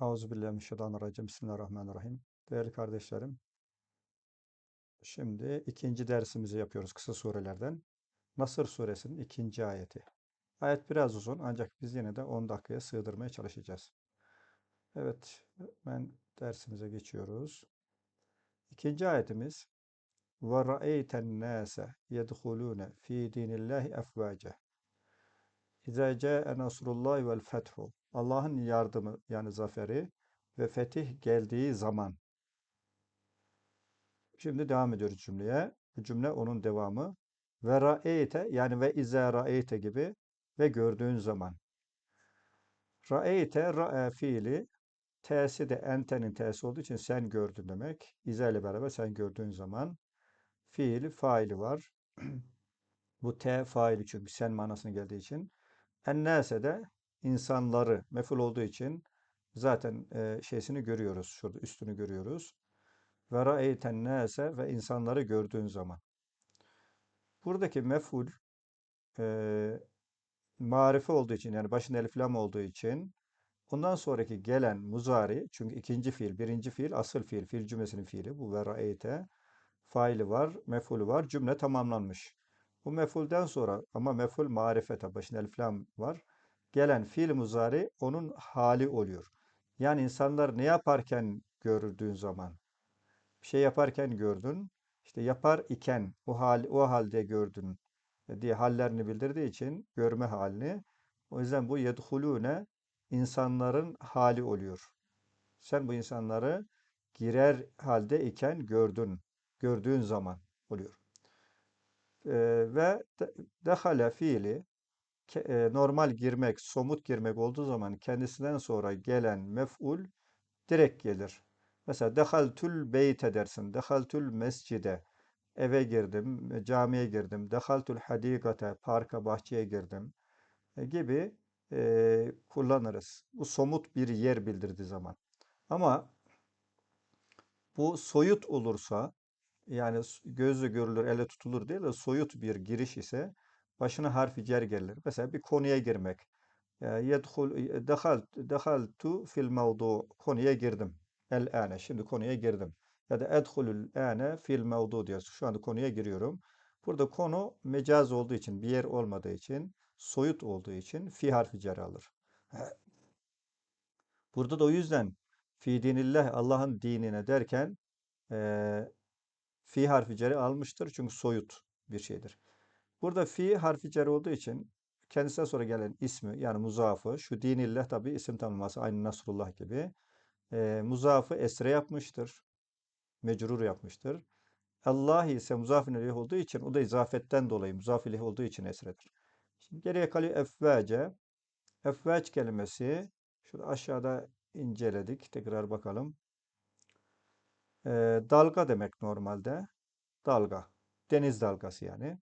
Euzubillahimineşşeytanirracim. Bismillahirrahmanirrahim. Değerli kardeşlerim, şimdi ikinci dersimizi yapıyoruz kısa surelerden. Nasır suresinin ikinci ayeti. Ayet biraz uzun ancak biz yine de 10 dakikaya sığdırmaya çalışacağız. Evet, ben dersimize geçiyoruz. İkinci ayetimiz وَرَأَيْتَ النَّاسَ يَدْخُلُونَ ف۪ي دِينِ اللّٰهِ اَفْوَاجَهِ İzâ câe nasrullahi vel fethu. Allah'ın yardımı yani zaferi ve fetih geldiği zaman. Şimdi devam ediyoruz cümleye. Bu cümle onun devamı. Ve ra'eyte yani ve izâ ra'eyte gibi ve gördüğün zaman. Ra'eyte ra'e fiili T'si de entenin T'si olduğu için sen gördün demek. İze ile beraber sen gördüğün zaman fiili faili var. Bu T faili çünkü sen manasına geldiği için. Ennase de insanları meful olduğu için zaten e, şeysini görüyoruz. Şurada üstünü görüyoruz. Ve ra'eyten nase ve insanları gördüğün zaman. Buradaki meful e, marife olduğu için yani başında elif lam olduğu için ondan sonraki gelen muzari çünkü ikinci fiil, birinci fiil asıl fiil, fiil cümlesinin fiili bu ve ra'eyte faili var, mefulü var, cümle tamamlanmış. Bu mefulden sonra ama meful marifete başında elif lam var. Gelen fiil muzari onun hali oluyor. Yani insanlar ne yaparken gördüğün zaman bir şey yaparken gördün. işte yapar iken o hal o halde gördün diye hallerini bildirdiği için görme halini. O yüzden bu yedhulune insanların hali oluyor. Sen bu insanları girer halde iken gördün. Gördüğün zaman oluyor. Ee, ve dehale fiili e, normal girmek, somut girmek olduğu zaman kendisinden sonra gelen mef'ul direkt gelir. Mesela dehaltul beyte dersin, dehaltul mescide, eve girdim, camiye girdim, dehaltul hadikate, parka, bahçeye girdim gibi e, kullanırız. Bu somut bir yer bildirdiği zaman. Ama bu soyut olursa, yani gözle görülür, ele tutulur değil de soyut bir giriş ise başına harfi cer gelir. Mesela bir konuya girmek. Yedhul dehal dehaltu fil mevdu konuya girdim. El ane şimdi konuya girdim. Ya da edhulul ane fil mevdu diyoruz. Şu anda konuya giriyorum. Burada konu mecaz olduğu için, bir yer olmadığı için, soyut olduğu için fi harfi cer alır. Burada da o yüzden fi dinillah Allah'ın dinine derken e, fi harfi ceri almıştır. Çünkü soyut bir şeydir. Burada fi harfi cer olduğu için kendisine sonra gelen ismi yani muzafı şu dinillah tabi isim tanımlaması aynı Nasrullah gibi e, muzafı esre yapmıştır. Mecrur yapmıştır. Allah ise muzafin olduğu için o da izafetten dolayı muzaf olduğu için esredir. Şimdi geriye kalıyor efvace. Efvac kelimesi şurada aşağıda inceledik. Tekrar bakalım. E, dalga demek normalde. Dalga. Deniz dalgası yani.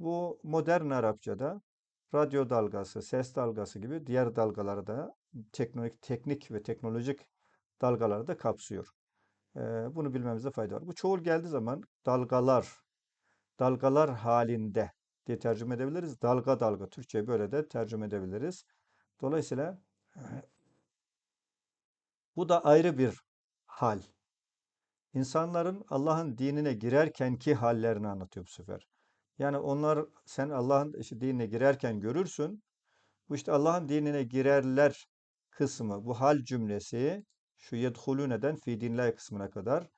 Bu modern Arapçada radyo dalgası, ses dalgası gibi diğer dalgaları da teknik, teknik ve teknolojik dalgaları da kapsıyor. Bunu bilmemizde fayda var. Bu çoğul geldiği zaman dalgalar, dalgalar halinde diye tercüme edebiliriz. Dalga dalga. Türkçe böyle de tercüme edebiliriz. Dolayısıyla bu da ayrı bir hal. İnsanların Allah'ın dinine girerkenki hallerini anlatıyor bu sefer. Yani onlar sen Allah'ın işte dinine girerken görürsün. Bu işte Allah'ın dinine girerler kısmı, bu hal cümlesi şu yedhulûneden fi dinlay kısmına kadar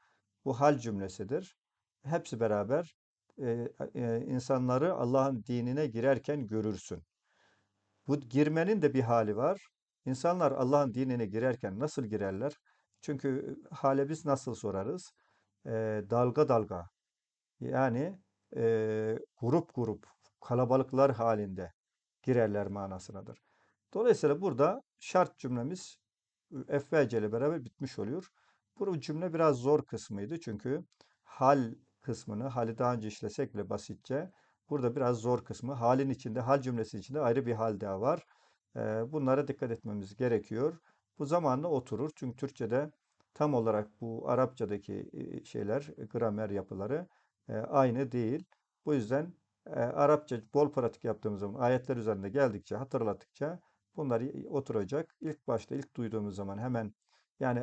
bu hal cümlesidir. Hepsi beraber e, e, insanları Allah'ın dinine girerken görürsün. Bu girmenin de bir hali var. İnsanlar Allah'ın dinine girerken nasıl girerler? Çünkü hale biz nasıl sorarız? E, dalga dalga. Yani e, grup grup, kalabalıklar halinde girerler manasınadır. Dolayısıyla burada şart cümlemiz efvece ile beraber bitmiş oluyor. Bu cümle biraz zor kısmıydı çünkü hal kısmını, hali daha önce işlesek bile basitçe, burada biraz zor kısmı, halin içinde, hal cümlesi içinde ayrı bir hal daha var. Bunlara dikkat etmemiz gerekiyor. Bu zamanla oturur. Çünkü Türkçe'de tam olarak bu Arapçadaki şeyler, gramer yapıları e, aynı değil. Bu yüzden Arapça bol pratik yaptığımız zaman ayetler üzerinde geldikçe, hatırlattıkça Bunlar oturacak. İlk başta ilk duyduğumuz zaman hemen yani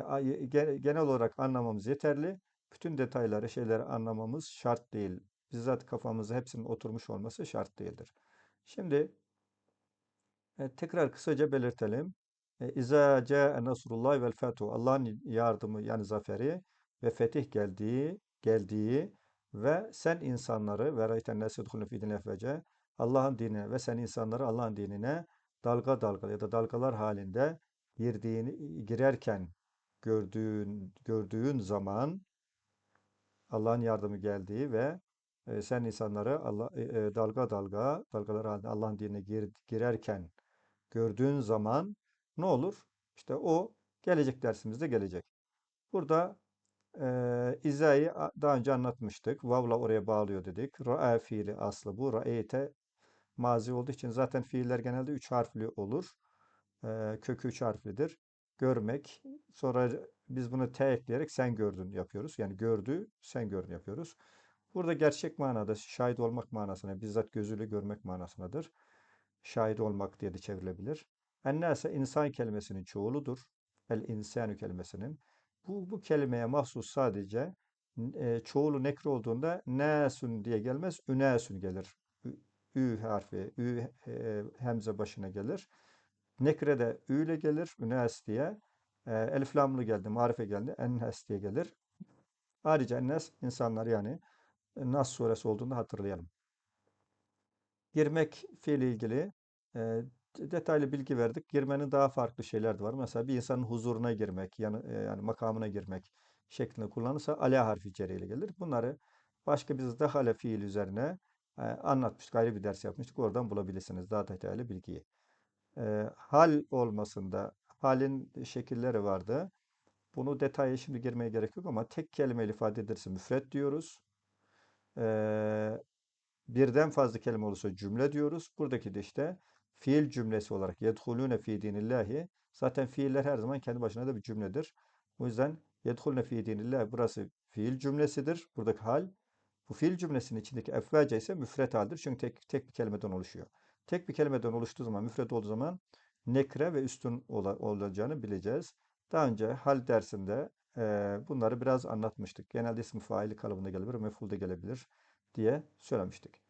genel olarak anlamamız yeterli. Bütün detayları, şeyleri anlamamız şart değil. Bizzat kafamızda hepsinin oturmuş olması şart değildir. Şimdi e, tekrar kısaca belirtelim. E, İza ca'e nasrullah vel fethu. Allah'ın yardımı yani zaferi ve fetih geldiği geldiği ve sen insanları ve rayten dinillâhi efvece Allah'ın dinine ve sen insanları Allah'ın dinine dalga dalga ya da dalgalar halinde girdiğini girerken gördüğün gördüğün zaman Allah'ın yardımı geldiği ve e, sen insanları Allah e, e, dalga dalga dalgalar halinde Allah'ın dinine gir- girerken gördüğün zaman ne olur? İşte o gelecek dersimizde gelecek. Burada e, izayı daha önce anlatmıştık. Vav'la oraya bağlıyor dedik. Ra'a fiili aslı bu. Ra'eyte mazi olduğu için zaten fiiller genelde üç harfli olur. E, kökü üç harflidir. Görmek. Sonra biz bunu T ekleyerek sen gördün yapıyoruz. Yani gördü, sen gördün yapıyoruz. Burada gerçek manada şahit olmak manasına, bizzat gözüyle görmek manasındadır. Şahit olmak diye de çevrilebilir. Ennâse insan kelimesinin çoğuludur. El insanu kelimesinin. Bu, bu kelimeye mahsus sadece e, çoğulu nekre olduğunda nâsun diye gelmez, ünâsun gelir. Ü, ü harfi, ü e, hemze başına gelir. Nekre de ü ile gelir, ünâs diye. E, elif lamlı geldi, marife geldi, ennes diye gelir. Ayrıca ennes insanlar yani e, Nas suresi olduğunu hatırlayalım. Girmek fiili ilgili e, detaylı bilgi verdik. Girmenin daha farklı şeyler de var. Mesela bir insanın huzuruna girmek, yani, e, yani makamına girmek şeklinde kullanırsa ala harfi cereyle gelir. Bunları başka bir dahale fiil üzerine e, anlatmıştık. Ayrı bir ders yapmıştık. Oradan bulabilirsiniz daha detaylı bilgiyi. E, hal olmasında halin şekilleri vardı. Bunu detaya şimdi girmeye gerek yok ama tek kelimeyle ifade edilirse müfret diyoruz. Ee, birden fazla kelime olursa cümle diyoruz. Buradaki de işte fiil cümlesi olarak yedhulune fi dinillahi. Zaten fiiller her zaman kendi başına da bir cümledir. O yüzden yedhulune fi dinillahi burası fiil cümlesidir. Buradaki hal. Bu fiil cümlesinin içindeki efvace ise müfret haldir. Çünkü tek, tek bir kelimeden oluşuyor. Tek bir kelimeden oluştuğu zaman, müfret olduğu zaman nekre ve üstün ola- olacağını bileceğiz. Daha önce hal dersinde eee, bunları biraz anlatmıştık. Genelde ismi faili kalıbında gelebilir, mef'ul gelebilir diye söylemiştik.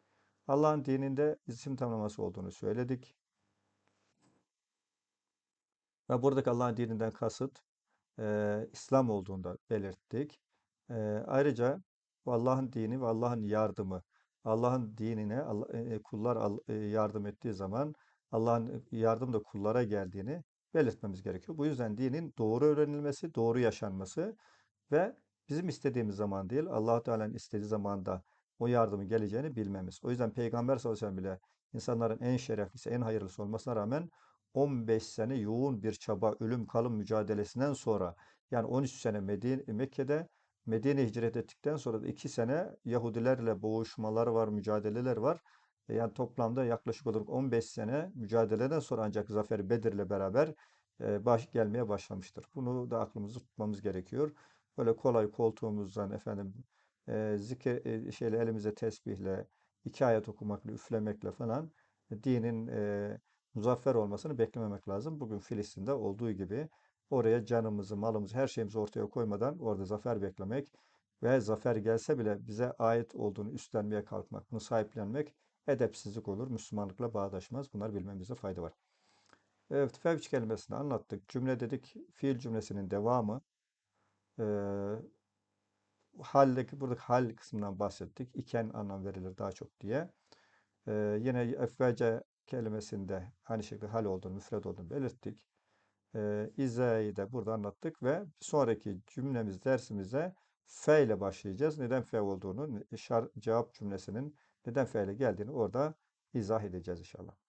Allah'ın dininde isim tamlaması olduğunu söyledik. Ve buradaki Allah'ın dininden kasıt eee, İslam olduğunu belirttik. Eee, ayrıca Allah'ın dini ve Allah'ın yardımı, Allah'ın dinine Allah- e, kullar al- e, yardım ettiği zaman Allah'ın yardım da kullara geldiğini belirtmemiz gerekiyor. Bu yüzden dinin doğru öğrenilmesi, doğru yaşanması ve bizim istediğimiz zaman değil, Allah Teala'nın istediği zamanda o yardımın geleceğini bilmemiz. O yüzden Peygamber sallallahu aleyhi ve sellem bile insanların en şereflisi, en hayırlısı olmasına rağmen 15 sene yoğun bir çaba, ölüm kalım mücadelesinden sonra yani 13 sene Medine, Mekke'de Medine hicret ettikten sonra da 2 sene Yahudilerle boğuşmalar var, mücadeleler var. E, Yani toplamda yaklaşık olarak 15 sene mücadeleden sonra ancak Zafer Bedir'le beraber e, baş gelmeye başlamıştır. Bunu da aklımızda tutmamız gerekiyor. Böyle kolay koltuğumuzdan efendim e, zikir e, şeyle elimize tesbihle, iki ayet okumakla, üflemekle falan e, dinin e, muzaffer olmasını beklememek lazım. Bugün Filistin'de olduğu gibi oraya canımızı, malımızı, her şeyimizi ortaya koymadan orada zafer beklemek ve zafer gelse bile bize ait olduğunu üstlenmeye kalkmak, bunu sahiplenmek edepsizlik olur, Müslümanlıkla bağdaşmaz. Bunları bilmemizde fayda var. Evet, fevç kelimesini anlattık. Cümle dedik, fiil cümlesinin devamı. Ee, haldeki, buradaki hal kısmından bahsettik. İken anlam verilir daha çok diye. Ee, yine efvece kelimesinde aynı şekilde hal olduğunu, müfred olduğunu belirttik. Ee, İza'yı da burada anlattık ve sonraki cümlemiz dersimize fe ile başlayacağız. Neden fe olduğunu, şar, cevap cümlesinin neden fe ile geldiğini orada izah edeceğiz inşallah.